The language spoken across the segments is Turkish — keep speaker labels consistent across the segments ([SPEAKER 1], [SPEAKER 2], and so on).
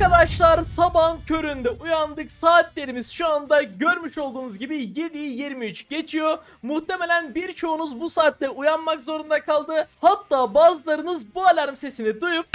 [SPEAKER 1] Arkadaşlar sabahın köründe uyandık. Saatlerimiz şu anda görmüş olduğunuz gibi 7'yi 23 geçiyor. Muhtemelen birçoğunuz bu saatte uyanmak zorunda kaldı. Hatta bazılarınız bu alarm sesini duyup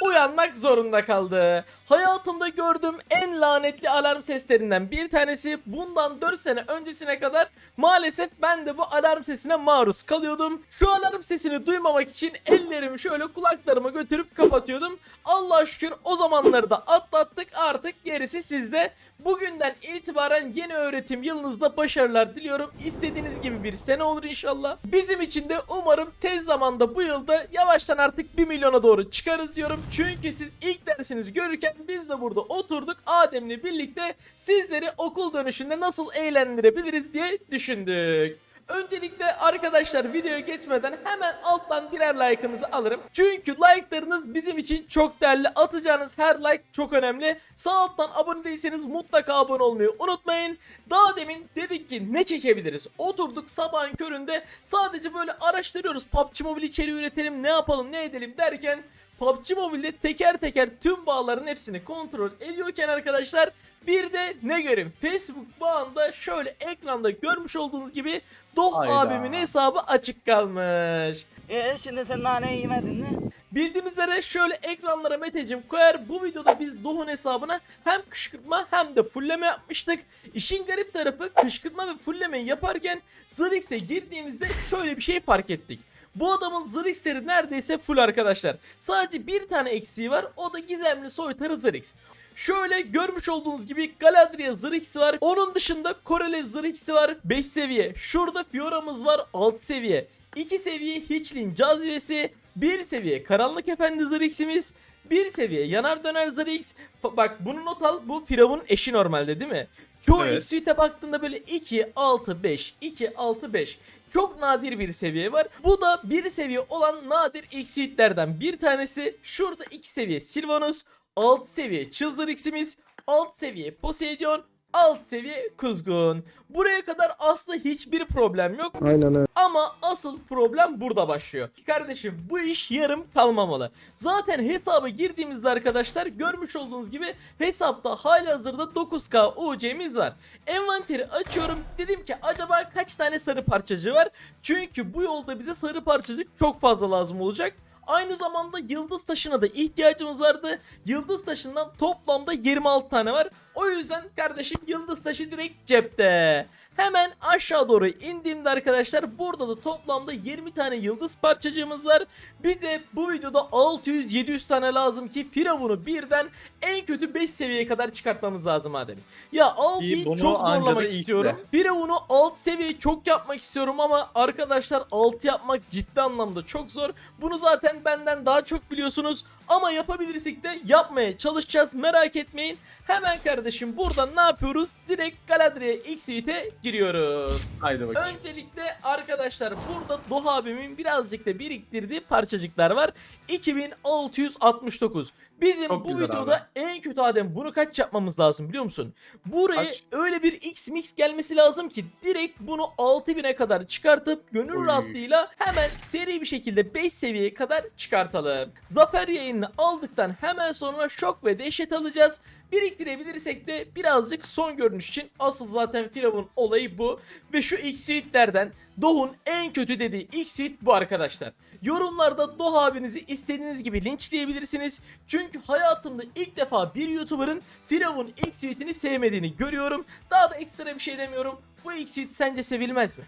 [SPEAKER 1] uyanmak zorunda kaldı. Hayatımda gördüğüm en lanetli alarm seslerinden bir tanesi bundan 4 sene öncesine kadar maalesef ben de bu alarm sesine maruz kalıyordum. Şu alarm sesini duymamak için ellerimi şöyle kulaklarıma götürüp kapatıyordum. Allah şükür o zamanları da atlattık artık gerisi sizde. Bugünden itibaren yeni öğretim yılınızda başarılar diliyorum. İstediğiniz gibi bir sene olur inşallah. Bizim için de umarım tez zamanda bu yılda yavaştan artık 1 milyona doğru çıkarız diyorum. Çünkü siz ilk dersinizi görürken biz de burada oturduk Adem'le birlikte sizleri okul dönüşünde nasıl eğlendirebiliriz diye düşündük. Öncelikle arkadaşlar videoya geçmeden hemen alttan birer like'ınızı alırım. Çünkü like'larınız bizim için çok değerli. Atacağınız her like çok önemli. Sağ alttan abone değilseniz mutlaka abone olmayı unutmayın. Daha demin dedik ki ne çekebiliriz? Oturduk sabahın köründe sadece böyle araştırıyoruz. PUBG Mobile içeriği üretelim ne yapalım ne edelim derken PUBG Mobile'de teker teker tüm bağların hepsini kontrol ediyorken arkadaşlar bir de ne göreyim Facebook bağında şöyle ekranda görmüş olduğunuz gibi Doh
[SPEAKER 2] Hayda.
[SPEAKER 1] abimin hesabı açık kalmış.
[SPEAKER 3] E şimdi sen naneyi yemedin mi?
[SPEAKER 1] Bildiğiniz üzere şöyle ekranlara Meteciğim koyar. Bu videoda biz Doh'un hesabına hem kışkırtma hem de fulleme yapmıştık. İşin garip tarafı kışkırtma ve fullemeyi yaparken Zırix'e girdiğimizde şöyle bir şey fark ettik. Bu adamın Zırix'leri neredeyse full arkadaşlar. Sadece bir tane eksiği var o da gizemli soytarı Zırix. Şöyle görmüş olduğunuz gibi Galadriel Zırix'i var. Onun dışında Korelev Zırix'i var. 5 seviye. Şurada Fiora'mız var 6 seviye. 2 seviye Hiçlin cazibesi. 1 seviye Karanlık Efendi Zırix'imiz. 1 seviye yanar döner Zırix. Fa- Bak bunu not al. Bu Firavun'un eşi normalde değil mi? Çoğu
[SPEAKER 2] Evet.
[SPEAKER 1] X-Suite'e baktığında böyle 2, 6, 5, 2, 6, 5. Çok nadir bir seviye var. Bu da bir seviye olan nadir X-Suite'lerden bir tanesi. Şurada 2 seviye Sylvanus, 6 seviye Çıldır X'imiz, 6 seviye Poseidon, 6 seviye Kuzgun. Buraya kadar aslında hiçbir problem yok.
[SPEAKER 4] Aynen öyle.
[SPEAKER 1] Ama asıl problem burada başlıyor. Kardeşim bu iş yarım kalmamalı. Zaten hesaba girdiğimizde arkadaşlar görmüş olduğunuz gibi hesapta hali hazırda 9K UC'miz var. Envanteri açıyorum. Dedim ki acaba kaç tane sarı parçacığı var? Çünkü bu yolda bize sarı parçacık çok fazla lazım olacak. Aynı zamanda yıldız taşına da ihtiyacımız vardı. Yıldız taşından toplamda 26 tane var. O yüzden kardeşim yıldız taşı direkt cepte. Hemen aşağı doğru indiğimde arkadaşlar burada da toplamda 20 tane yıldız parçacığımız var. Bize bu videoda 600-700 tane lazım ki Firavun'u birden en kötü 5 seviyeye kadar çıkartmamız lazım Adem. Ya 6'yı
[SPEAKER 2] İyi, bunu
[SPEAKER 1] çok zorlamak istiyorum.
[SPEAKER 2] de.
[SPEAKER 1] Firavun'u alt seviye çok yapmak istiyorum ama arkadaşlar 6 yapmak ciddi anlamda çok zor. Bunu zaten benden daha çok biliyorsunuz ama yapabilirsek de yapmaya çalışacağız merak etmeyin. Hemen kardeşim buradan ne yapıyoruz? Direkt Galadriel X Suite'e giriyoruz.
[SPEAKER 2] Haydi bakayım.
[SPEAKER 1] Öncelikle arkadaşlar burada Doha abimin birazcık da biriktirdiği parçacıklar var. 2669. Bizim
[SPEAKER 2] Çok
[SPEAKER 1] bu videoda
[SPEAKER 2] abi.
[SPEAKER 1] en kötü Adem bunu kaç yapmamız lazım biliyor musun? Buraya
[SPEAKER 2] Kaç?
[SPEAKER 1] öyle bir X mix gelmesi lazım ki direkt bunu 6000'e kadar çıkartıp gönül
[SPEAKER 2] Oy.
[SPEAKER 1] rahatlığıyla hemen seri bir şekilde 5 seviyeye kadar çıkartalım. Zafer yayınını aldıktan hemen sonra şok ve dehşet alacağız. Biriktirebilirsek de birazcık son görünüş için asıl zaten Firavun olayı bu. Ve şu X-Suite'lerden Doh'un en kötü dediği X-Suite bu arkadaşlar. Yorumlarda Doh abinizi istediğiniz gibi linçleyebilirsiniz. Çünkü hayatımda ilk defa bir YouTuber'ın Firavun X-Suite'ini sevmediğini görüyorum. Daha da ekstra bir şey demiyorum. Bu X-Suite sence sevilmez mi?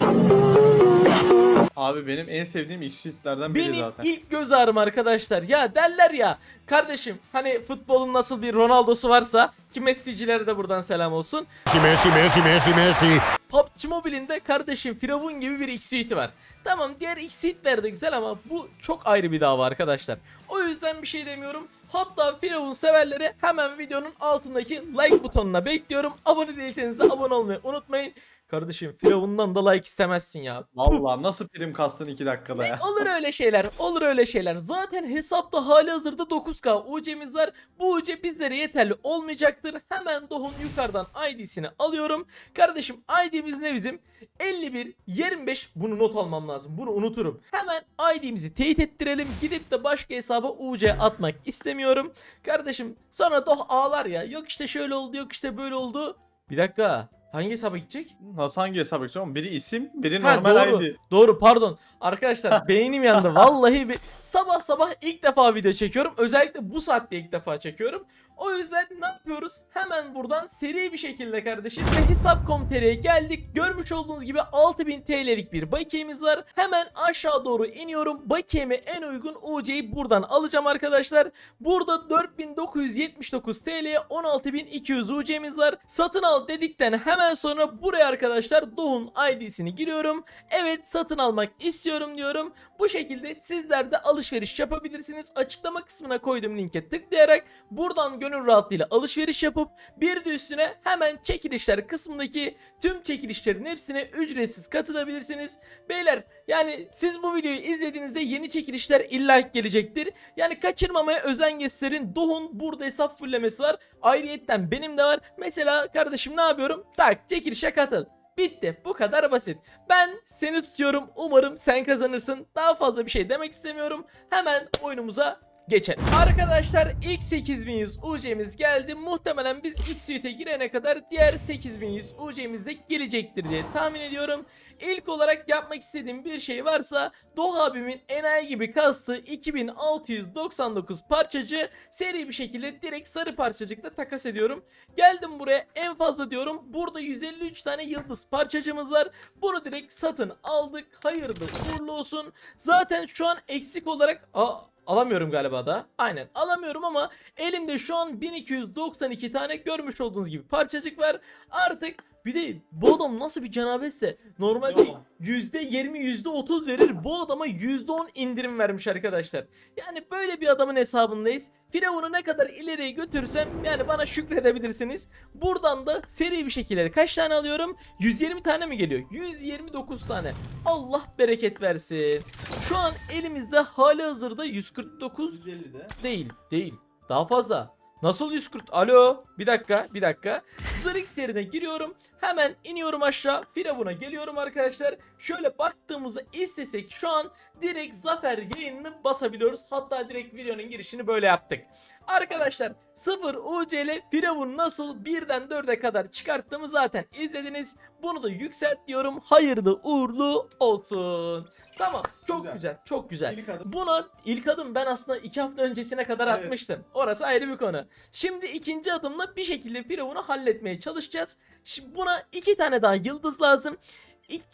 [SPEAKER 2] Abi benim en sevdiğim ilk sütlerden biri
[SPEAKER 1] Benim
[SPEAKER 2] zaten.
[SPEAKER 1] ilk göz ağrım arkadaşlar. Ya derler ya kardeşim hani futbolun nasıl bir Ronaldo'su varsa ki Messi'cilere de buradan selam olsun.
[SPEAKER 4] Messi, Messi, Messi, Messi.
[SPEAKER 1] PUBG Mobile'inde kardeşim Firavun gibi bir X-Suite'i var. Tamam diğer X-Suite'ler de güzel ama bu çok ayrı bir dava arkadaşlar. O yüzden bir şey demiyorum. Hatta Firavun severleri hemen videonun altındaki like butonuna bekliyorum. Abone değilseniz de abone olmayı unutmayın. Kardeşim Firavun'dan da like istemezsin ya.
[SPEAKER 2] Vallahi nasıl prim kastın 2 dakikada ya.
[SPEAKER 1] Olur öyle şeyler. Olur öyle şeyler. Zaten hesapta hali hazırda 9K UC'miz var. Bu UC bizlere yeterli olmayacaktır. Hemen Doh'un yukarıdan ID'sini alıyorum. Kardeşim ID'miz ne bizim? 51 25 bunu not almam lazım. Bunu unuturum. Hemen ID'mizi teyit ettirelim. Gidip de başka hesaba UC atmak istemiyorum. Kardeşim sonra Doh ağlar ya. Yok işte şöyle oldu yok işte böyle oldu. Bir dakika. Hangi hesaba gidecek?
[SPEAKER 2] Nasıl hangi hesap bakacağım? Biri isim, biri normal
[SPEAKER 1] doğru.
[SPEAKER 2] ID.
[SPEAKER 1] Doğru pardon. Arkadaşlar beynim yandı. Vallahi bir sabah sabah ilk defa video çekiyorum. Özellikle bu saatte ilk defa çekiyorum. O yüzden ne yapıyoruz? Hemen buradan seri bir şekilde kardeşim hesap.com.tr'ye geldik. Görmüş olduğunuz gibi 6000 TL'lik bir bakiyemiz var. Hemen aşağı doğru iniyorum. Bakiyeme en uygun UC'yi buradan alacağım arkadaşlar. Burada 4979 TL'ye 16200 UC'miz var. Satın al dedikten hemen sonra buraya arkadaşlar Doğun ID'sini giriyorum. Evet satın almak istiyorum diyorum. Bu şekilde sizler de alışveriş yapabilirsiniz. Açıklama kısmına koyduğum linke tıklayarak buradan gönül rahatlığıyla alışveriş yapıp bir de üstüne hemen çekilişler kısmındaki tüm çekilişlerin hepsine ücretsiz katılabilirsiniz. Beyler yani siz bu videoyu izlediğinizde yeni çekilişler illa gelecektir. Yani kaçırmamaya özen gösterin. Doğun burada hesap fullemesi var. Ayrıyetten benim de var. Mesela kardeşim ne yapıyorum? Tak çekilişe katıl. Bitti. Bu kadar basit. Ben seni tutuyorum. Umarım sen kazanırsın. Daha fazla bir şey demek istemiyorum. Hemen oyunumuza geçelim. Arkadaşlar ilk 8100 UC'miz geldi. Muhtemelen biz ilk suite'e girene kadar diğer 8100 UC'miz de gelecektir diye tahmin ediyorum. İlk olarak yapmak istediğim bir şey varsa Doğa abimin enayi gibi kastığı 2699 parçacı seri bir şekilde direkt sarı parçacıkla takas ediyorum. Geldim buraya en fazla diyorum. Burada 153 tane yıldız parçacığımız var. Bunu direkt satın aldık. Hayırlı uğurlu olsun. Zaten şu an eksik olarak... Aa, Alamıyorum galiba da. Aynen alamıyorum ama elimde şu an 1292 tane görmüş olduğunuz gibi parçacık var. Artık bir de bu adam nasıl bir cenabetse normalde
[SPEAKER 2] Yok.
[SPEAKER 1] %20 %30 verir. Bu adama %10 indirim vermiş arkadaşlar. Yani böyle bir adamın hesabındayız. Firavun'u ne kadar ileriye götürsem yani bana şükredebilirsiniz. Buradan da seri bir şekilde kaç tane alıyorum? 120 tane mi geliyor? 129 tane. Allah bereket versin. Şu an elimizde hali hazırda 149
[SPEAKER 2] 150 de.
[SPEAKER 1] değil değil daha fazla. Nasıl 140? Alo bir dakika bir dakika. Zırix yerine giriyorum. Hemen iniyorum aşağı. Firavun'a geliyorum arkadaşlar. Şöyle baktığımızda istesek şu an direkt zafer yayınını basabiliyoruz. Hatta direkt videonun girişini böyle yaptık. Arkadaşlar 0 UC ile Firavun nasıl birden 4'e kadar çıkarttığımı zaten izlediniz. Bunu da yükselt diyorum. Hayırlı uğurlu olsun. Tamam çok güzel,
[SPEAKER 2] Güzel.
[SPEAKER 1] çok güzel.
[SPEAKER 2] İlk adım.
[SPEAKER 1] Buna ilk adım ben aslında 2 hafta öncesine kadar
[SPEAKER 2] Evet.
[SPEAKER 1] atmıştım. Orası ayrı bir konu. Şimdi ikinci adımla bir şekilde Firavun'u halletmeye çalışacağız. Şimdi buna iki tane daha yıldız lazım.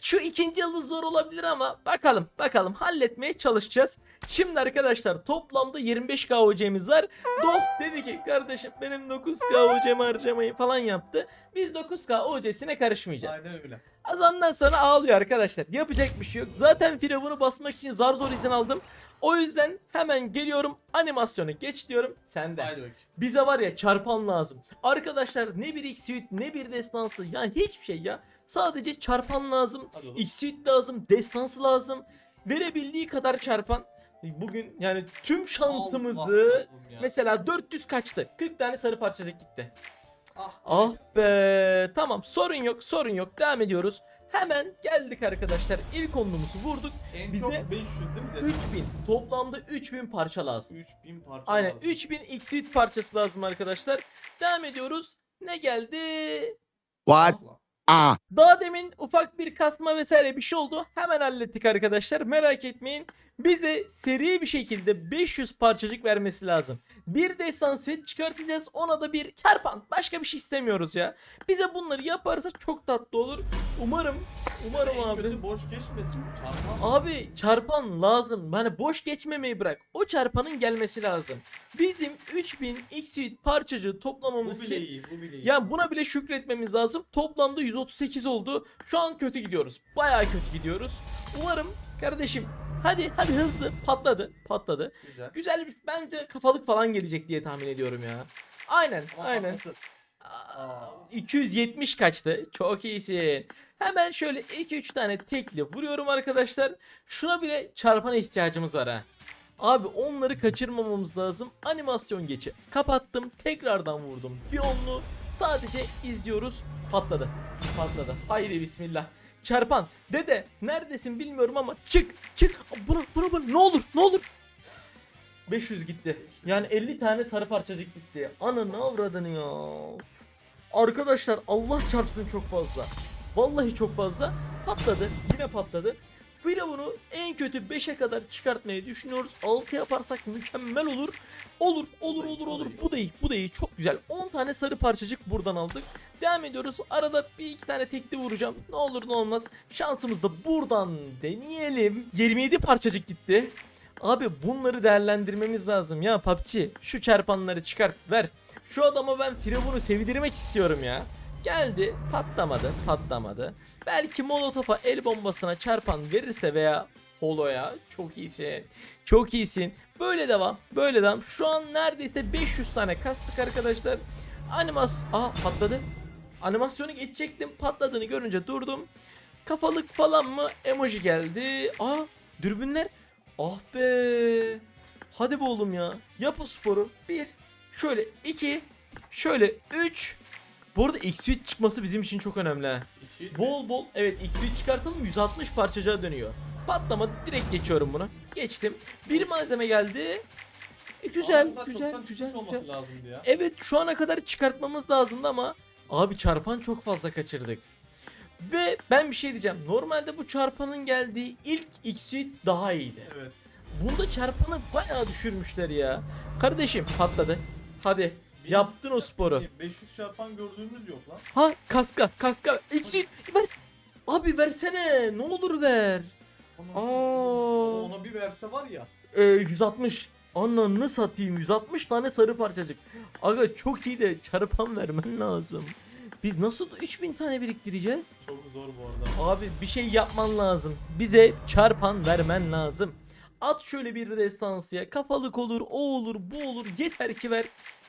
[SPEAKER 1] Şu ikinci yıldız zor olabilir ama bakalım bakalım halletmeye çalışacağız. Şimdi arkadaşlar toplamda 25k OC'miz var. Doh dedi ki kardeşim benim 9k OC'mi harcamayı falan yaptı. Biz 9k OC'sine karışmayacağız.
[SPEAKER 2] Aynen öyle.
[SPEAKER 1] Ondan sonra ağlıyor arkadaşlar. Yapacak bir şey yok. Zaten Firavun'u basmak için zar zor izin aldım. O yüzden hemen geliyorum animasyonu geç diyorum. Sen de.
[SPEAKER 2] Haydi bakayım.
[SPEAKER 1] Bize var ya çarpan lazım. Arkadaşlar ne bir X-Suite ne bir destansı yani hiçbir şey ya. Sadece çarpan lazım. X-Suite lazım. Destansı lazım. Verebildiği kadar çarpan. Bugün yani tüm şansımızı
[SPEAKER 2] Allah'ım ya.
[SPEAKER 1] mesela 400 kaçtı. 40 tane sarı parçacık gitti.
[SPEAKER 2] Ah.
[SPEAKER 1] Ah be. Tamam sorun yok sorun yok devam ediyoruz. Hemen geldik arkadaşlar. İlk onluğumuzu vurduk.
[SPEAKER 2] En
[SPEAKER 1] Bizde
[SPEAKER 2] çok 500 değil mi?
[SPEAKER 1] 3000. Toplamda 3000 parça lazım.
[SPEAKER 2] 3000 parça
[SPEAKER 1] Aynen
[SPEAKER 2] lazım.
[SPEAKER 1] 3000 X-Suite parçası lazım arkadaşlar. Devam ediyoruz. Ne geldi?
[SPEAKER 4] What? Ah.
[SPEAKER 1] Daha demin ufak bir kasma vesaire bir şey oldu. Hemen hallettik arkadaşlar. Merak etmeyin. Bize seri bir şekilde 500 parçacık vermesi lazım. Bir destan set çıkartacağız. Ona da bir çarpan. Başka bir şey istemiyoruz ya. Bize bunları yaparsa çok tatlı olur. Umarım. Umarım
[SPEAKER 2] En
[SPEAKER 1] abi.
[SPEAKER 2] kötü boş geçmesin. Çarpan.
[SPEAKER 1] Abi çarpan lazım. Hani boş geçmemeyi bırak. O çarpanın gelmesi lazım. Bizim 3000 X-Suite parçacığı
[SPEAKER 2] Bu
[SPEAKER 1] toplamamız
[SPEAKER 2] bile
[SPEAKER 1] için
[SPEAKER 2] iyi. Bu bile iyi.
[SPEAKER 1] yani buna bile şükretmemiz lazım. Toplamda 138 oldu. Şu an kötü gidiyoruz. Bayağı kötü gidiyoruz. Umarım kardeşim hadi hadi hızlı patladı patladı.
[SPEAKER 2] Güzel.
[SPEAKER 1] Güzel bir bence kafalık falan gelecek diye tahmin ediyorum ya. Aynen
[SPEAKER 2] Ama
[SPEAKER 1] aynen.
[SPEAKER 2] Aa.
[SPEAKER 1] 270 kaçtı. Çok iyisin. Hemen şöyle 2-3 tane tekli vuruyorum arkadaşlar. Şuna bile çarpana ihtiyacımız var ha. Abi onları kaçırmamamız lazım. Animasyon geçi. Kapattım. Tekrardan vurdum. Bir onlu. Sadece izliyoruz. Patladı. Patladı. Haydi bismillah. Çarpan. Dede neredesin bilmiyorum ama çık çık. Buna buna buna ne olur ne olur. 500 gitti. Yani 50 tane sarı parçacık gitti. Ananı avradını ya. Arkadaşlar Allah çarpsın çok fazla. Vallahi çok fazla. Patladı. Yine patladı. Firavun'u en kötü 5'e kadar çıkartmayı düşünüyoruz. 6 yaparsak mükemmel olur. Olur, olur, olur, olur. Bu da iyi, bu da iyi. Çok güzel. 10 tane sarı parçacık buradan aldık. Devam ediyoruz. Arada bir iki tane tekli vuracağım. Ne olur ne olmaz. Şansımız da buradan deneyelim. 27 parçacık gitti. Abi bunları değerlendirmemiz lazım ya PUBG. Şu çarpanları çıkart ver. Şu adama ben Firavun'u sevdirmek istiyorum ya. Geldi patlamadı patlamadı. Belki molotofa el bombasına çarpan verirse veya holoya çok iyisin. Çok iyisin. Böyle devam böyle devam. Şu an neredeyse 500 tane kastık arkadaşlar. Animas... Aa patladı. Animasyonu geçecektim patladığını görünce durdum. Kafalık falan mı emoji geldi. Aa dürbünler. Ah be. Hadi be oğlum ya. Yap o sporu. Bir. Şöyle iki. Şöyle üç. Bu arada X-Suite çıkması bizim için çok önemli ha. Bol bol evet X-Suite çıkartalım 160 parçacığa dönüyor. Patlama direkt geçiyorum bunu. Geçtim. Bir malzeme geldi. E, güzel
[SPEAKER 2] Aa, bunlar
[SPEAKER 1] güzel
[SPEAKER 2] çoktan
[SPEAKER 1] güzel
[SPEAKER 2] çıkmış
[SPEAKER 1] güzel.
[SPEAKER 2] olması lazımdı ya.
[SPEAKER 1] Evet şu ana kadar çıkartmamız lazımdı ama abi çarpan çok fazla kaçırdık. Ve ben bir şey diyeceğim. Normalde bu çarpanın geldiği ilk X-Suite daha iyiydi.
[SPEAKER 2] Evet.
[SPEAKER 1] Bunda çarpanı bayağı düşürmüşler ya. Kardeşim patladı. Hadi Yaptın o sporu.
[SPEAKER 2] 500 çarpan gördüğümüz yok lan.
[SPEAKER 1] Ha kaska kaska. X-Suite ver. Abi versene ne olur ver.
[SPEAKER 2] Ona,
[SPEAKER 1] Aa.
[SPEAKER 2] ona bir verse var ya.
[SPEAKER 1] Ee, 160. Ananı satayım 160 tane sarı parçacık. Aga çok iyi de çarpan vermen lazım. Biz nasıl 3000 tane biriktireceğiz?
[SPEAKER 2] Çok zor bu arada.
[SPEAKER 1] Abi bir şey yapman lazım. Bize çarpan vermen lazım. At şöyle bir destansıya. Kafalık olur, o olur, bu olur. Yeter ki ver.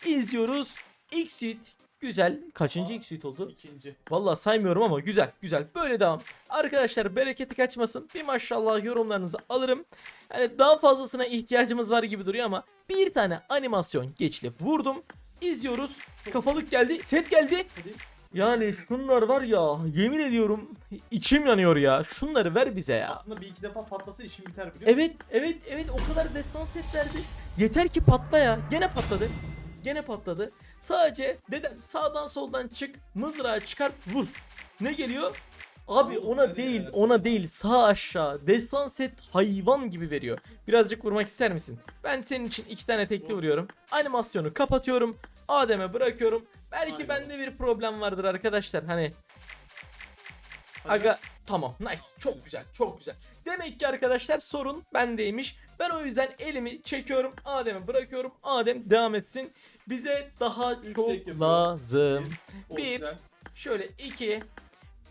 [SPEAKER 1] İzliyoruz. X-Suite. Güzel. Kaçıncı
[SPEAKER 2] Aa.
[SPEAKER 1] X-Suite oldu?
[SPEAKER 2] İkinci.
[SPEAKER 1] Vallahi saymıyorum ama güzel güzel böyle devam. Arkadaşlar bereketi kaçmasın. Bir maşallah yorumlarınızı alırım. Yani daha fazlasına ihtiyacımız var gibi duruyor ama bir tane animasyon geçli vurdum. İzliyoruz. Kafalık geldi. Set geldi.
[SPEAKER 2] Hadi.
[SPEAKER 1] Yani şunlar var ya yemin ediyorum içim yanıyor ya. Şunları ver bize ya.
[SPEAKER 2] Aslında bir iki defa patlasa işim biter biliyor musun?
[SPEAKER 1] Evet evet evet o kadar destan set verdi. Yeter ki patla ya. Gene patladı. Gene patladı. Sadece dedem sağdan soldan çık mızrağı çıkart vur. Ne geliyor? Abi ona değil ona değil sağ aşağı destan set hayvan gibi veriyor. Birazcık vurmak ister misin? Ben senin için iki tane tekli
[SPEAKER 2] Vur.
[SPEAKER 1] vuruyorum. Animasyonu kapatıyorum. Adem'e bırakıyorum. Belki bende bir problem vardır arkadaşlar. Hani. Aga tamam nice çok güzel çok güzel. Demek ki arkadaşlar sorun bendeymiş. Ben o yüzden elimi çekiyorum Adem'e bırakıyorum. Adem devam etsin. Bize daha
[SPEAKER 2] Üç
[SPEAKER 1] çok lazım. Bir. Şöyle 2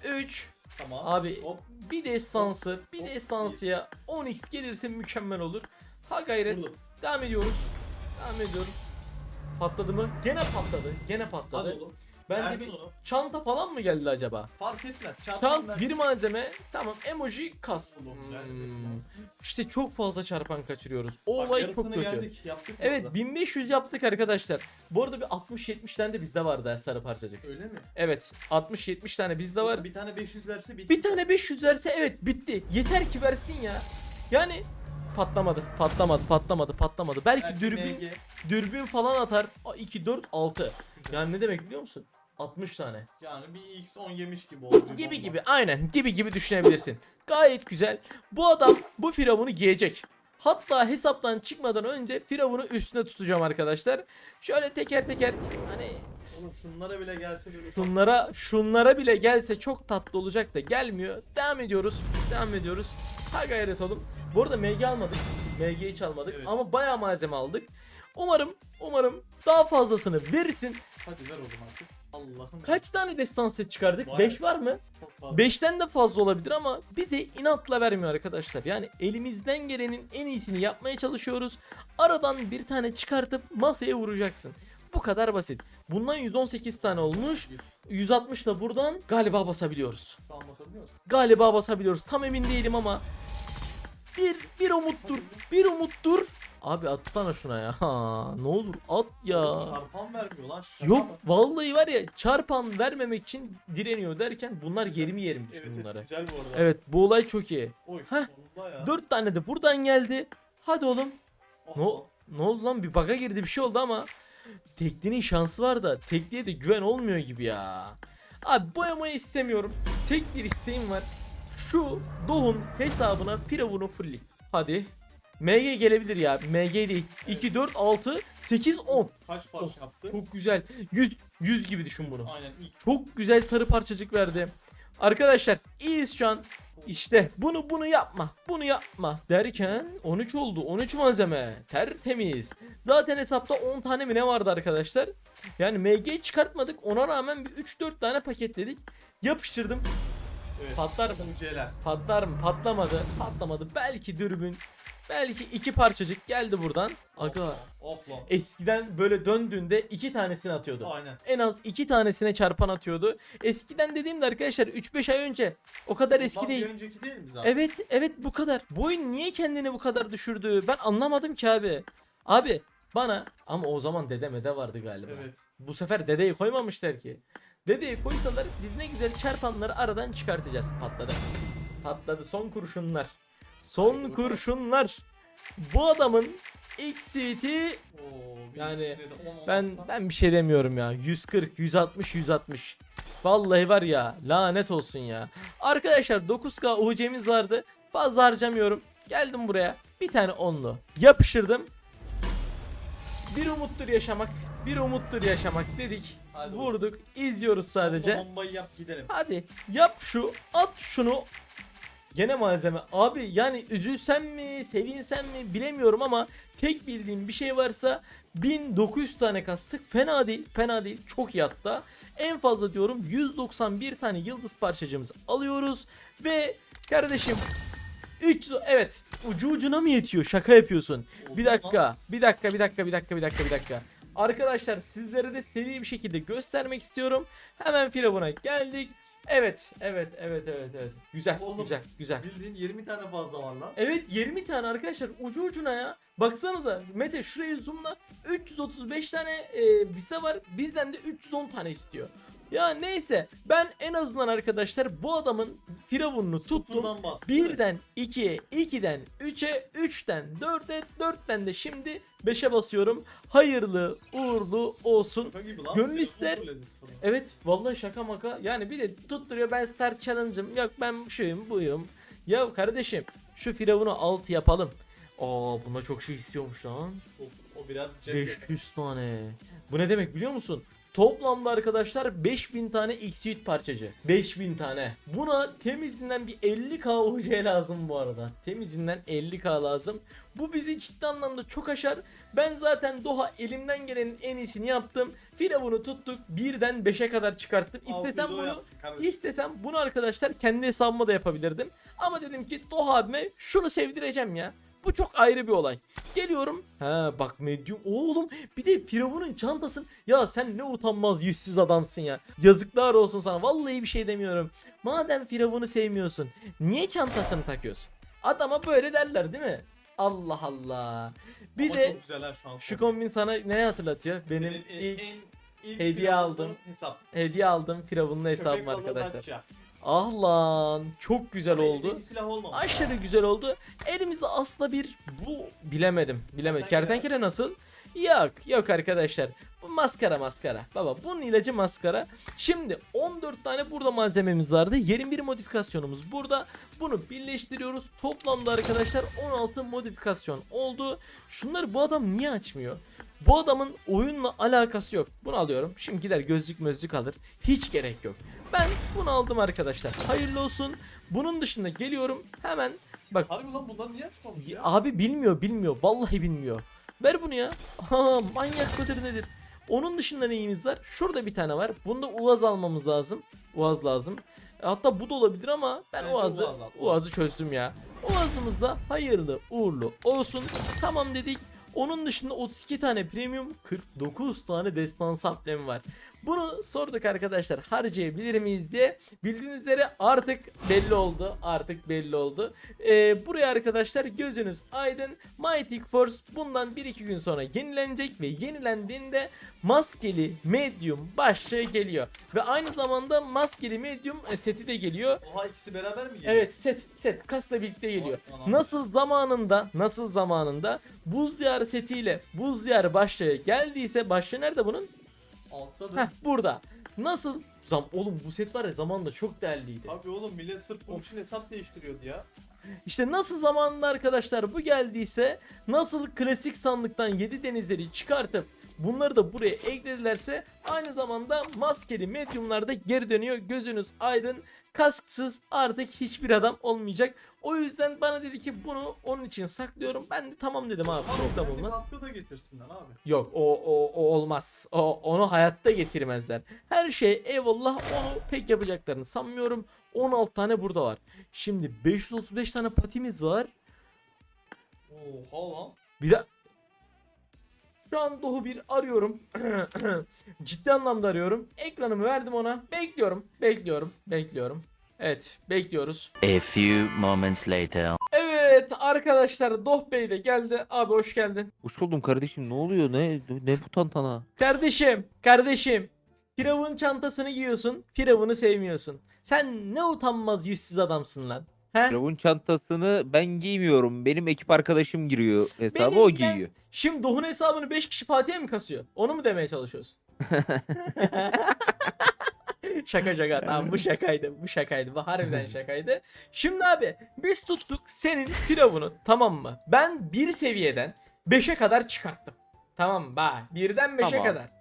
[SPEAKER 1] 3
[SPEAKER 2] Tamam.
[SPEAKER 1] Abi
[SPEAKER 2] Hop.
[SPEAKER 1] bir destansı bir
[SPEAKER 2] hop,
[SPEAKER 1] destansıya 10x gelirse mükemmel olur. Ha gayret
[SPEAKER 2] Vurdum.
[SPEAKER 1] devam ediyoruz. Devam ediyoruz. Patladı mı? Gene patladı. Gene
[SPEAKER 2] Hadi
[SPEAKER 1] patladı.
[SPEAKER 2] oğlum.
[SPEAKER 1] Bence bir çanta falan mı geldi acaba?
[SPEAKER 2] Fark etmez. Çarpan
[SPEAKER 1] Çant bir malzeme tamam emoji kas. Hmm. İşte çok fazla çarpan kaçırıyoruz. O
[SPEAKER 2] Bak,
[SPEAKER 1] olay çok kötü.
[SPEAKER 2] geldik. Yaptık
[SPEAKER 1] Evet
[SPEAKER 2] burada.
[SPEAKER 1] 1500 yaptık arkadaşlar. Bu arada bir 60-70 tane de bizde vardı sarı parçacık.
[SPEAKER 2] Öyle mi?
[SPEAKER 1] Evet 60-70 tane bizde var.
[SPEAKER 2] Bir tane 500 verse bitti.
[SPEAKER 1] Bir tane 500 verse evet bitti. Yeter ki versin ya. Yani patlamadı, patlamadı, patlamadı, patlamadı. Belki
[SPEAKER 2] Belki
[SPEAKER 1] dürbün
[SPEAKER 2] MG.
[SPEAKER 1] dürbün falan atar. 2 4 6. Yani ne demek biliyor musun? 60 tane.
[SPEAKER 2] Yani bir X10 yemiş gibi oldu.
[SPEAKER 1] Gibi
[SPEAKER 2] bomba.
[SPEAKER 1] gibi aynen gibi gibi düşünebilirsin. Gayet güzel. Bu adam bu firavunu giyecek. Hatta hesaptan çıkmadan önce firavunu üstüne tutacağım arkadaşlar. Şöyle teker teker hani
[SPEAKER 2] Oğlum şunlara bile gelse böyle.
[SPEAKER 1] şunlara şunlara bile gelse çok tatlı olacak da gelmiyor. Devam ediyoruz. Devam ediyoruz. Ha gayret oğlum. Bu arada MG almadık. MG hiç almadık
[SPEAKER 2] Evet.
[SPEAKER 1] ama bayağı malzeme aldık. Umarım umarım daha fazlasını verirsin.
[SPEAKER 2] Hadi ver oğlum artık. Allah'ım.
[SPEAKER 1] Kaç tane destan set çıkardık?
[SPEAKER 2] Bayağı.
[SPEAKER 1] 5 var mı?
[SPEAKER 2] Çok fazla.
[SPEAKER 1] 5'ten de fazla olabilir ama bize inatla vermiyor arkadaşlar. Yani elimizden gelenin en iyisini yapmaya çalışıyoruz. Aradan bir tane çıkartıp masaya vuracaksın. Bu kadar basit. Bundan 118 tane olmuş. 160 da buradan galiba basabiliyoruz.
[SPEAKER 2] Tamam basabiliyor musun?
[SPEAKER 1] Galiba basabiliyoruz. Tam emin değilim ama bir bir umuttur. Bir umuttur. Abi atsana şuna ya. Ha, ne olur at ya.
[SPEAKER 2] Çarpan vermiyor lan. şaka
[SPEAKER 1] Yok vallahi var ya çarpan vermemek için direniyor derken bunlar yerimi yerim
[SPEAKER 2] Evet,
[SPEAKER 1] düşün
[SPEAKER 2] evet,
[SPEAKER 1] bunları.
[SPEAKER 2] güzel bu arada.
[SPEAKER 1] Evet bu olay çok iyi.
[SPEAKER 2] Oy
[SPEAKER 1] Heh.
[SPEAKER 2] ya.
[SPEAKER 1] 4 tane de buradan geldi. Hadi oğlum.
[SPEAKER 2] Oh,
[SPEAKER 1] Ne, oldu lan bir baga girdi bir şey oldu ama Tekli'nin şansı var da Tekli'ye de güven olmuyor gibi ya. Abi boyamayı istemiyorum. Tek bir isteğim var. Şu Doğun hesabına Firavun'u fulli. Hadi. MG gelebilir ya. MG değil. 2, 4, 6, 8, 10.
[SPEAKER 2] Kaç parça yaptı?
[SPEAKER 1] Çok güzel. 100, 100 gibi düşün bunu.
[SPEAKER 2] Aynen ilk.
[SPEAKER 1] Çok güzel sarı parçacık verdi. Arkadaşlar iyiyiz şu an. İşte bunu bunu yapma. Bunu yapma derken 13 oldu. 13 malzeme. Tertemiz. Zaten hesapta 10 tane mi ne vardı arkadaşlar? Yani MG çıkartmadık. Ona rağmen bir 3-4 tane paketledik. Yapıştırdım.
[SPEAKER 2] Evet.
[SPEAKER 1] Patlar mı?
[SPEAKER 2] Uceler.
[SPEAKER 1] Patlar mı? Patlamadı. Patlamadı. Belki dürbün. Belki iki parçacık geldi buradan. Aga
[SPEAKER 2] lan.
[SPEAKER 1] eskiden böyle döndüğünde iki tanesini atıyordu
[SPEAKER 2] Aynen.
[SPEAKER 1] en az iki tanesine çarpan atıyordu. Eskiden dediğimde arkadaşlar 3-5 ay önce. O kadar eski
[SPEAKER 2] Bundan
[SPEAKER 1] değil.
[SPEAKER 2] Bir önceki değil mi zaten?
[SPEAKER 1] Evet evet bu kadar. Bu oyun niye kendini bu kadar düşürdü? Ben anlamadım ki abi. Abi bana ama o zaman dede mede vardı galiba.
[SPEAKER 2] Evet.
[SPEAKER 1] Bu sefer dedeyi koymamışlar ki. Dedeyi koysalar biz ne güzel çarpanları aradan çıkartacağız. Patladı. Patladı son kurşunlar. Son kurşunlar. Bu adamın
[SPEAKER 2] bir
[SPEAKER 1] Yani ben ben bir şey demiyorum ya. 140, 160, 160. Vallahi var ya lanet olsun ya. Arkadaşlar 9K UC'miz vardı. Fazla harcamıyorum. Geldim buraya. Bir tane onlu. Yapıştırdım. Bir umuttur yaşamak. Bir umuttur yaşamak dedik.
[SPEAKER 2] Hadi
[SPEAKER 1] Vurduk. izliyoruz sadece.
[SPEAKER 2] Bombayı yap gidelim.
[SPEAKER 1] Hadi yap şu. At şunu. Gene malzeme. Abi yani üzülsem mi, sevinsem mi bilemiyorum ama tek bildiğim bir şey varsa 1900 tane kastık. Fena değil, fena değil. Çok iyi hatta. En fazla diyorum 191 tane yıldız parçacığımızı alıyoruz ve kardeşim 300 evet ucu ucuna mı yetiyor? Şaka yapıyorsun. Bir dakika, bir dakika, bir dakika, bir dakika, bir dakika, bir dakika. Arkadaşlar sizlere de seri bir şekilde göstermek istiyorum. Hemen Firavun'a geldik. Evet, evet, evet, evet, evet. Güzel,
[SPEAKER 2] Oğlum,
[SPEAKER 1] güzel, güzel.
[SPEAKER 2] Bildiğin 20 tane fazla var lan.
[SPEAKER 1] Evet 20 tane arkadaşlar ucu ucuna ya. Baksanıza Mete şuraya zoomla 335 tane e, bize var. Bizden de 310 tane istiyor. Ya neyse ben en azından arkadaşlar bu adamın firavununu tuttum.
[SPEAKER 2] Bastı?
[SPEAKER 1] Birden 2'ye, 2'den 3'e, 3'ten 4'e, 4'ten de şimdi 5'e basıyorum. Hayırlı, uğurlu olsun. Gönül ister. Evet vallahi şaka maka. Yani bir de tutturuyor ben Star Challenge'ım. Yok ben şuyum buyum. Ya kardeşim şu firavunu alt yapalım. Aa buna çok şey istiyormuş lan.
[SPEAKER 2] O, o biraz cep yakar.
[SPEAKER 1] 500 tane. Bu ne demek biliyor musun? Toplamda arkadaşlar 5000 tane X-Suite parçacı. 5000 tane. Buna temizinden bir 50k UC lazım bu arada. Temizinden 50k lazım. Bu bizi ciddi anlamda çok aşar. Ben zaten Doha elimden gelenin en iyisini yaptım. Firavunu tuttuk. Birden 5'e kadar çıkarttım. İstesem bunu. İstesem bunu arkadaşlar kendi hesabıma da yapabilirdim. Ama dedim ki Doğa abime şunu sevdireceğim ya. Bu çok ayrı bir olay. Geliyorum. Ha bak medium. Oğlum bir de Firavun'un çantasın. Ya sen ne utanmaz yüzsüz adamsın ya. Yazıklar olsun sana. Vallahi bir şey demiyorum. Madem Firavun'u sevmiyorsun. Niye çantasını takıyorsun? Adama böyle derler değil mi? Allah Allah. Bir
[SPEAKER 2] Ama
[SPEAKER 1] de
[SPEAKER 2] çok güzel ha şu an.
[SPEAKER 1] şu kombin sana ne hatırlatıyor? Benim
[SPEAKER 2] Senin en-
[SPEAKER 1] ilk
[SPEAKER 2] en- ilk
[SPEAKER 1] hediye aldım.
[SPEAKER 2] Hesap.
[SPEAKER 1] hediye aldım Firavun'un hesabım
[SPEAKER 2] Köpek balığı
[SPEAKER 1] arkadaşlar.
[SPEAKER 2] Datça.
[SPEAKER 1] Ah lan çok güzel oldu.
[SPEAKER 2] silah olmamış.
[SPEAKER 1] Aşırı güzel oldu. Elimizde aslında bir bu bilemedim. Bilemedim.
[SPEAKER 2] Kertenkele
[SPEAKER 1] nasıl? Yok yok arkadaşlar. Bu maskara maskara. Baba bunun ilacı maskara. Şimdi 14 tane burada malzememiz vardı. 21 modifikasyonumuz burada. Bunu birleştiriyoruz. Toplamda arkadaşlar 16 modifikasyon oldu. Şunları bu adam niye açmıyor? Bu adamın oyunla alakası yok. Bunu alıyorum. Şimdi gider gözlük mözlük alır. Hiç gerek yok. Ben bunu aldım arkadaşlar. Hayırlı olsun. Bunun dışında geliyorum. Hemen bak
[SPEAKER 2] Harbi lan bunları niye açmamış ya?
[SPEAKER 1] Abi bilmiyor bilmiyor. Vallahi bilmiyor. Ver bunu ya. Ha manyak mıdır nedir? Onun dışında neyimiz var? Şurada bir tane var. Bunda uaz almamız lazım. Uaz lazım. E, Hatta bu da olabilir ama ben
[SPEAKER 2] Bence
[SPEAKER 1] uazı uazı çözdüm ya. Uazımız da hayırlı uğurlu olsun. Tamam dedik. Onun dışında 32 tane premium 49 tane destansı amblemi var. Bunu sorduk arkadaşlar harcayabilir miyiz diye. Bildiğiniz üzere artık belli oldu. Artık belli oldu. Ee, buraya arkadaşlar gözünüz aydın. Mighty Force bundan 1-2 gün sonra yenilenecek ve yenilendiğinde maskeli medium başlığı geliyor. Ve aynı zamanda maskeli medium e, seti de geliyor.
[SPEAKER 2] Oha ikisi beraber mi geliyor?
[SPEAKER 1] Evet set set kasla birlikte geliyor. Nasıl zamanında nasıl zamanında buz diyarı setiyle buz diyarı başlığı geldiyse başlığı nerede bunun?
[SPEAKER 2] Altta dur.
[SPEAKER 1] Heh burada. Nasıl zam oğlum bu set var ya zamanında çok değerliydi.
[SPEAKER 2] Abi oğlum millet sırf bunun için hesap değiştiriyordu ya.
[SPEAKER 1] İşte nasıl zamanında arkadaşlar bu geldiyse nasıl klasik sandıktan 7 denizleri çıkartıp bunları da buraya ekledilerse aynı zamanda maskeli medyumlarda geri dönüyor. Gözünüz aydın. Kasksız artık hiçbir adam olmayacak. O yüzden bana dedi ki bunu onun için saklıyorum. Ben de tamam dedim abi. Problem olmaz.
[SPEAKER 2] kaskı da getirsinler abi.
[SPEAKER 1] Yok o, o, o olmaz. O, onu hayatta getirmezler. Her şey eyvallah onu pek yapacaklarını sanmıyorum. 16 tane burada var. Şimdi 535 tane patimiz var.
[SPEAKER 2] Oha lan.
[SPEAKER 1] Bir de şu an Doğu bir arıyorum. Ciddi anlamda arıyorum. Ekranımı verdim ona. Bekliyorum. Bekliyorum. Bekliyorum. Evet bekliyoruz.
[SPEAKER 5] A few moments later.
[SPEAKER 1] Evet arkadaşlar Doh Bey de geldi. Abi hoş geldin.
[SPEAKER 6] Hoş buldum kardeşim ne oluyor ne ne bu tantana?
[SPEAKER 1] Kardeşim, kardeşim. Firavun çantasını giyiyorsun, Firavun'u sevmiyorsun. Sen ne utanmaz yüzsüz adamsın lan. He?
[SPEAKER 6] Firavun çantasını ben giymiyorum. Benim ekip arkadaşım giriyor hesabı o
[SPEAKER 1] Benim ben-
[SPEAKER 6] giyiyor.
[SPEAKER 1] Şimdi Doğu'nun hesabını 5 kişi Fatih'e mi kasıyor? Onu mu demeye çalışıyorsun? şaka şaka tamam bu şakaydı bu şakaydı bu harbiden şakaydı. Şimdi abi biz tuttuk senin firavunu tamam mı? Ben bir seviyeden 5'e kadar çıkarttım. Tamam mı? Bak birden 5'e
[SPEAKER 6] Tamam.
[SPEAKER 1] kadar.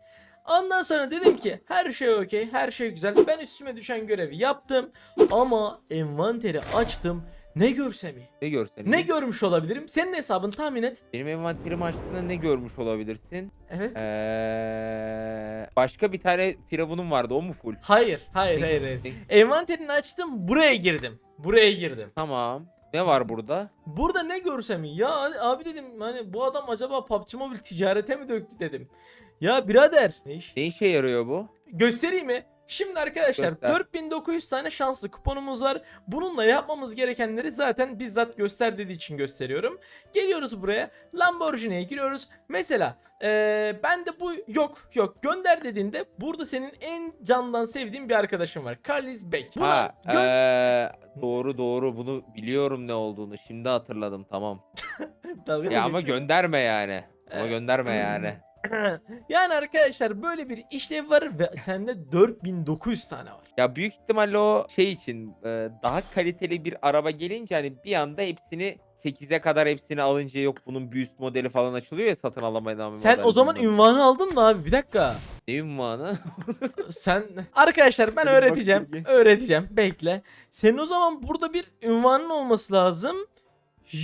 [SPEAKER 1] Ondan sonra dedim ki her şey okey her şey güzel ben üstüme düşen görevi yaptım ama envanteri açtım ne görsem iyi.
[SPEAKER 6] Ne görsen.
[SPEAKER 1] Ne görmüş olabilirim? Senin hesabın tahmin et.
[SPEAKER 6] Benim envanterimi açtığında ne görmüş olabilirsin?
[SPEAKER 1] Evet.
[SPEAKER 6] Ee, başka bir tane firavunum vardı o mu full?
[SPEAKER 1] Hayır, hayır, hayır, hayır. Envanterini açtım, buraya girdim. Buraya girdim.
[SPEAKER 6] Tamam. Ne var burada?
[SPEAKER 1] Burada ne görsem iyi. ya abi dedim hani bu adam acaba PUBG Mobile ticarete mi döktü dedim. Ya birader. Ne iş?
[SPEAKER 6] Ne işe yarıyor bu?
[SPEAKER 1] Göstereyim mi? Şimdi arkadaşlar
[SPEAKER 6] Göster.
[SPEAKER 1] 4900 tane şanslı kuponumuz var. Bununla yapmamız gerekenleri zaten bizzat göster dediği için gösteriyorum. Geliyoruz buraya. Lamborghini'ye giriyoruz. Mesela eee ben de bu yok yok gönder dediğinde burada senin en candan sevdiğin bir arkadaşın var. Carlis Beck. Buna
[SPEAKER 6] ha,
[SPEAKER 1] gö-
[SPEAKER 6] ee, doğru doğru bunu biliyorum ne olduğunu. Şimdi hatırladım tamam. Ya ama gönderme yani. Ama
[SPEAKER 1] Evet.
[SPEAKER 6] gönderme yani.
[SPEAKER 1] yani arkadaşlar böyle bir işlev var ve sende 4900 tane var.
[SPEAKER 6] Ya büyük ihtimalle o şey için e, daha kaliteli bir araba gelince hani bir anda hepsini 8'e kadar hepsini alınca yok bunun bir üst modeli falan açılıyor ya satın alamayan
[SPEAKER 1] Sen o zaman ünvanı aldın mı abi? Bir dakika.
[SPEAKER 6] Ne ünvanı?
[SPEAKER 1] Sen arkadaşlar ben öğreteceğim. Öğreteceğim. Bekle. Senin o zaman burada bir ünvanın olması lazım.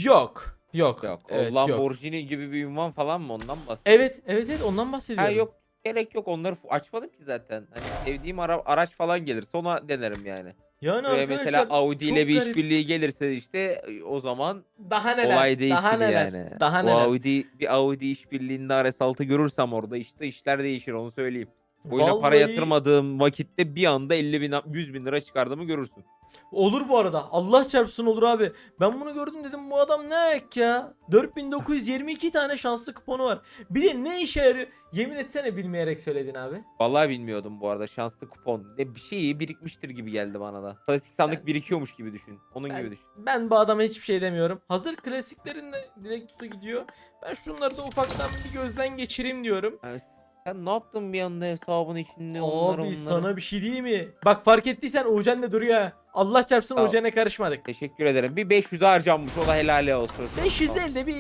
[SPEAKER 1] Yok. Yok.
[SPEAKER 6] yok.
[SPEAKER 1] Evet,
[SPEAKER 6] o
[SPEAKER 1] yok.
[SPEAKER 6] Lamborghini gibi bir ünvan falan mı ondan bahsediyorsun?
[SPEAKER 1] Evet, evet, evet ondan
[SPEAKER 6] Ha
[SPEAKER 1] bahsediyorum.
[SPEAKER 6] yok gerek yok onları açmadım ki zaten. Hani sevdiğim ara- araç falan gelirse ona denerim yani.
[SPEAKER 1] Yani arkadaşlar
[SPEAKER 6] mesela Audi ile bir işbirliği gelirse işte e, o zaman
[SPEAKER 1] daha neler?
[SPEAKER 6] olay değişir
[SPEAKER 1] daha neler?
[SPEAKER 6] yani.
[SPEAKER 1] Daha
[SPEAKER 6] o
[SPEAKER 1] neler?
[SPEAKER 6] Audi bir Audi işbirliğinde RS6 görürsem orada işte işler değişir onu söyleyeyim. Oyuna para
[SPEAKER 1] Vallahi
[SPEAKER 6] yatırmadığım vakitte bir anda 50 bin 100 bin lira çıkardığımı görürsün.
[SPEAKER 1] Olur bu arada. Allah çarpsın olur abi. Ben bunu gördüm dedim bu adam ne ek ya? 4922 tane şanslı kuponu var. Bir de ne işe yarıyor? Yemin etsene bilmeyerek söyledin abi.
[SPEAKER 6] Vallahi bilmiyordum bu arada şanslı kupon. Ne bir şey birikmiştir gibi geldi bana da. Klasik sandık
[SPEAKER 1] Ben-
[SPEAKER 6] birikiyormuş gibi düşün. Onun
[SPEAKER 1] Ben-
[SPEAKER 6] gibi düşün.
[SPEAKER 1] Ben bu adama hiçbir şey demiyorum. Hazır klasiklerin de direkt tutu gidiyor. Ben şunları da ufaktan bir gözden geçireyim diyorum.
[SPEAKER 6] Yani sen ne yaptın bir anda hesabın içinde onları
[SPEAKER 1] Abi
[SPEAKER 6] onları?
[SPEAKER 1] sana bir şey diyeyim mi? Bak fark ettiysen Uğurcan da duruyor ha. Allah çarpsın
[SPEAKER 6] Tamam.
[SPEAKER 1] Uğurcan'a karışmadık.
[SPEAKER 6] Teşekkür ederim. Bir 500 harcanmış o da helal olsun.
[SPEAKER 1] 500
[SPEAKER 6] Tamam.
[SPEAKER 1] değil de bir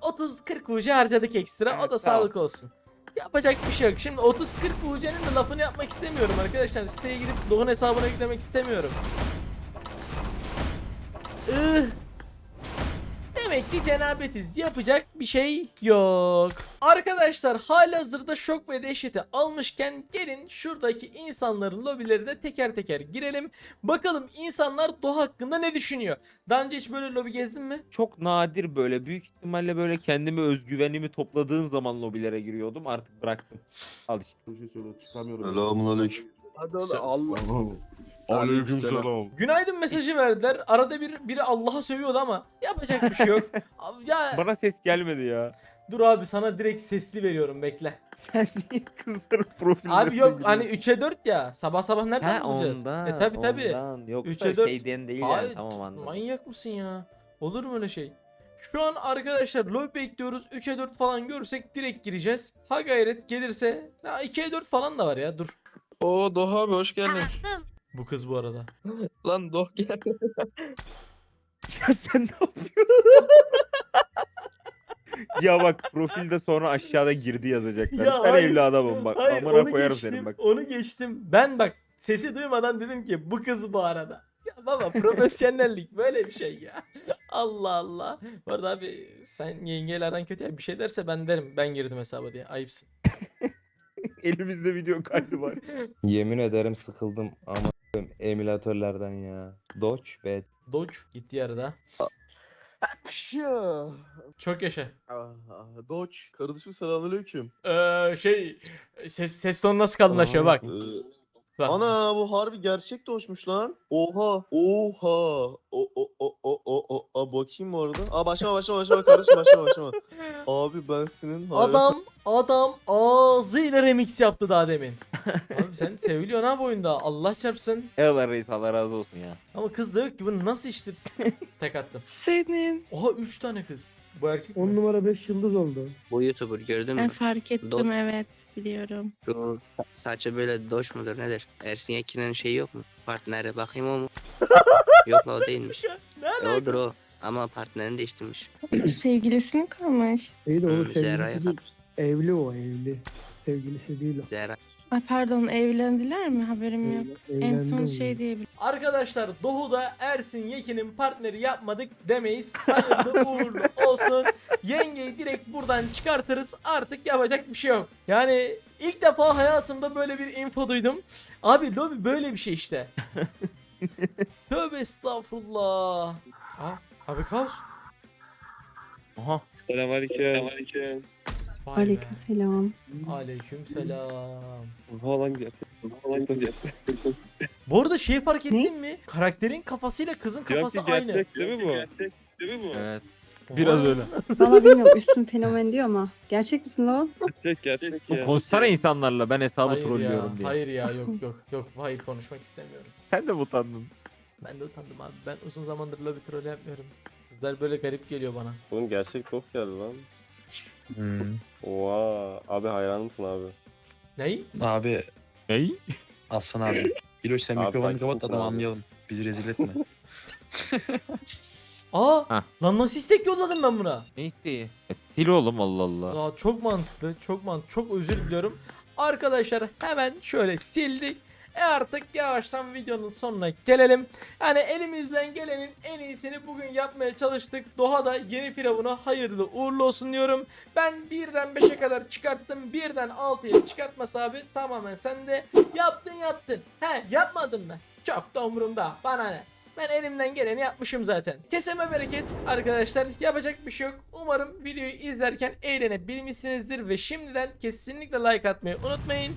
[SPEAKER 1] 30-40 ucu harcadık ekstra. o
[SPEAKER 6] Evet,
[SPEAKER 1] da
[SPEAKER 6] tamam.
[SPEAKER 1] sağlık olsun. Yapacak bir şey yok. Şimdi 30-40 UC'nin de lafını yapmak istemiyorum arkadaşlar. Siteye girip Doğan hesabına yüklemek istemiyorum. Ih. Demek ki cenabetiz. Yapacak bir şey yok. Arkadaşlar halihazırda şok ve dehşeti almışken gelin şuradaki insanların lobilerine teker teker girelim. Bakalım insanlar Doğa hakkında ne düşünüyor? Daha önce hiç böyle lobi gezdin mi?
[SPEAKER 6] Çok nadir böyle büyük ihtimalle böyle kendimi özgüvenimi topladığım zaman lobilere giriyordum. Artık bıraktım. Al işte.
[SPEAKER 7] Selamun aleyküm.
[SPEAKER 4] Aleykümselam.
[SPEAKER 1] Günaydın mesajı verdiler. Arada bir biri Allah'a sövüyordu ama yapacak bir şey yok. Abi ya
[SPEAKER 6] Bana ses gelmedi ya.
[SPEAKER 1] dur abi sana direkt sesli veriyorum bekle.
[SPEAKER 6] Sen niye kızların profiline
[SPEAKER 1] Abi yok hani
[SPEAKER 6] giriyorsun?
[SPEAKER 1] 3'e 4 ya. Sabah sabah nereden
[SPEAKER 6] Ha
[SPEAKER 1] bulacağız?
[SPEAKER 6] ondan.
[SPEAKER 1] E tabi tabi.
[SPEAKER 6] Ondan. Yoksa
[SPEAKER 1] Üçe dört.
[SPEAKER 6] şeyden değil yani tamam anladım.
[SPEAKER 1] manyak mısın ya? Olur mu öyle şey? Şu an arkadaşlar lobby bekliyoruz. 3'e 4 falan görürsek direkt gireceğiz. Ha gayret gelirse. Ha 2'ye 4 falan da var ya dur.
[SPEAKER 8] Oo Doha abi hoş geldin.
[SPEAKER 1] Bu kız bu arada.
[SPEAKER 8] Lan Doh gel.
[SPEAKER 6] Ya sen ne yapıyorsun? ya bak profilde sonra aşağıda girdi yazacaklar.
[SPEAKER 1] Ya
[SPEAKER 6] ben
[SPEAKER 1] hayır.
[SPEAKER 6] evli adamım bak.
[SPEAKER 1] Hayır
[SPEAKER 6] Amına
[SPEAKER 1] onu
[SPEAKER 6] koyarım
[SPEAKER 1] geçtim.
[SPEAKER 6] senin bak.
[SPEAKER 1] Onu geçtim. Ben bak sesi duymadan dedim ki bu kız bu arada. Ya baba profesyonellik böyle bir şey ya. Allah Allah. Bu arada abi sen yengeyle aran kötü ya bir şey derse ben derim ben girdim hesaba diye. Ayıpsın.
[SPEAKER 6] Elimizde video kaydı var.
[SPEAKER 9] Yemin ederim sıkıldım ama emülatörlerden ya. Dodge ve
[SPEAKER 1] Dodge gitti yarıda.
[SPEAKER 7] Ya. Ana bu harbi gerçek Doç'muş lan. Oha. Oha. O o o o o o. Aa, bakayım orada. Aa başlama başlama başlama kardeşim başlama başlama. Abi ben senin hayran-
[SPEAKER 1] Adam adam ağzıyla remix yaptı daha demin. Abi sen seviliyorsun ha bu oyunda. Allah çarpsın.
[SPEAKER 6] Eyvallah reis Allah razı olsun ya.
[SPEAKER 1] Ama kız da yok ki bunu nasıl iştir? Tek attım.
[SPEAKER 10] Senin.
[SPEAKER 1] Oha 3 tane kız. Bu erkek mi?
[SPEAKER 8] numara 5 yıldız oldu.
[SPEAKER 11] Bu YouTuber gördün
[SPEAKER 10] Ben
[SPEAKER 11] mü?
[SPEAKER 10] fark ettim
[SPEAKER 11] Dot-
[SPEAKER 10] evet biliyorum.
[SPEAKER 11] Şu sa- saçı böyle doş mudur nedir? Ersin Yekin'in şeyi yok mu? Partneri bakayım o mu? yok la o değilmiş.
[SPEAKER 1] Ne
[SPEAKER 11] E,
[SPEAKER 1] alaka?
[SPEAKER 11] odur o. Ama partnerini değiştirmiş.
[SPEAKER 10] Sevgilisi mi kalmış?
[SPEAKER 8] İyi de
[SPEAKER 11] Hmm,
[SPEAKER 8] onun sevgilisi değil. Evli o evli. Sevgilisi değil o.
[SPEAKER 11] Zehra.
[SPEAKER 10] Ay pardon evlendiler mi haberim yok. En
[SPEAKER 8] evlendi
[SPEAKER 10] son
[SPEAKER 8] mi?
[SPEAKER 10] şey diye
[SPEAKER 1] Arkadaşlar Doğu'da Ersin Yekin'in partneri yapmadık demeyiz. Hayırlı uğurlu olsun. Yengeyi direkt buradan çıkartırız. Artık yapacak bir şey yok. Yani ilk defa hayatımda böyle bir info duydum. Abi lobi böyle bir şey işte. Tövbe estağfurullah. Aa, abi kaos.
[SPEAKER 6] Aha.
[SPEAKER 8] Selamünaleyküm.
[SPEAKER 1] Vay be.
[SPEAKER 10] selam.
[SPEAKER 1] Aleyküm selam.
[SPEAKER 8] Falan gel. Falan gel.
[SPEAKER 1] Bu arada şey fark ettin mi? Karakterin kafasıyla kızın kafası aynı.
[SPEAKER 8] Değil mi bu? Değil mi bu?
[SPEAKER 6] Evet. Biraz öyle.
[SPEAKER 10] Valla bilmiyorum üstün fenomen diyor ama. Gerçek misin o?
[SPEAKER 8] Gerçek gerçek
[SPEAKER 6] Bu konuşsana insanlarla ben hesabı
[SPEAKER 1] Hayır
[SPEAKER 6] trollüyorum
[SPEAKER 1] ya,
[SPEAKER 6] diye.
[SPEAKER 1] hayır ya yok yok yok hayır konuşmak istemiyorum.
[SPEAKER 6] Sen de mi utandın?
[SPEAKER 1] Ben de utandım abi. Ben uzun zamandır lobby troll yapmıyorum. Kızlar böyle garip geliyor bana.
[SPEAKER 7] Oğlum gerçek çok geldi lan.
[SPEAKER 6] Hmm.
[SPEAKER 7] Oha. Abi hayranımsın abi.
[SPEAKER 1] Ney?
[SPEAKER 9] Abi
[SPEAKER 6] Ney?
[SPEAKER 9] Aslan abi. İloş sen
[SPEAKER 7] Abi
[SPEAKER 9] mikrofonu kapat
[SPEAKER 7] çok
[SPEAKER 9] adam
[SPEAKER 7] abi.
[SPEAKER 9] anlayalım. Bizi rezil etme.
[SPEAKER 1] Aa
[SPEAKER 6] Hah.
[SPEAKER 1] lan nasıl istek yolladım ben buna?
[SPEAKER 6] Ne isteği? E, sil oğlum Allah Allah.
[SPEAKER 1] Aa, çok mantıklı çok mantıklı çok özür diliyorum. Arkadaşlar hemen şöyle sildik. E artık yavaştan videonun sonuna gelelim. Yani elimizden gelenin en iyisini bugün yapmaya çalıştık. Doğa da yeni firavuna hayırlı uğurlu olsun diyorum. Ben birden 5'e kadar çıkarttım. Birden 6'ya çıkartması abi tamamen sen de yaptın yaptın. He yapmadın mı? Çok da umurumda. Bana ne? Ben elimden geleni yapmışım zaten. Keseme bereket arkadaşlar. Yapacak bir şey yok. Umarım videoyu izlerken eğlenebilmişsinizdir ve şimdiden kesinlikle like atmayı unutmayın.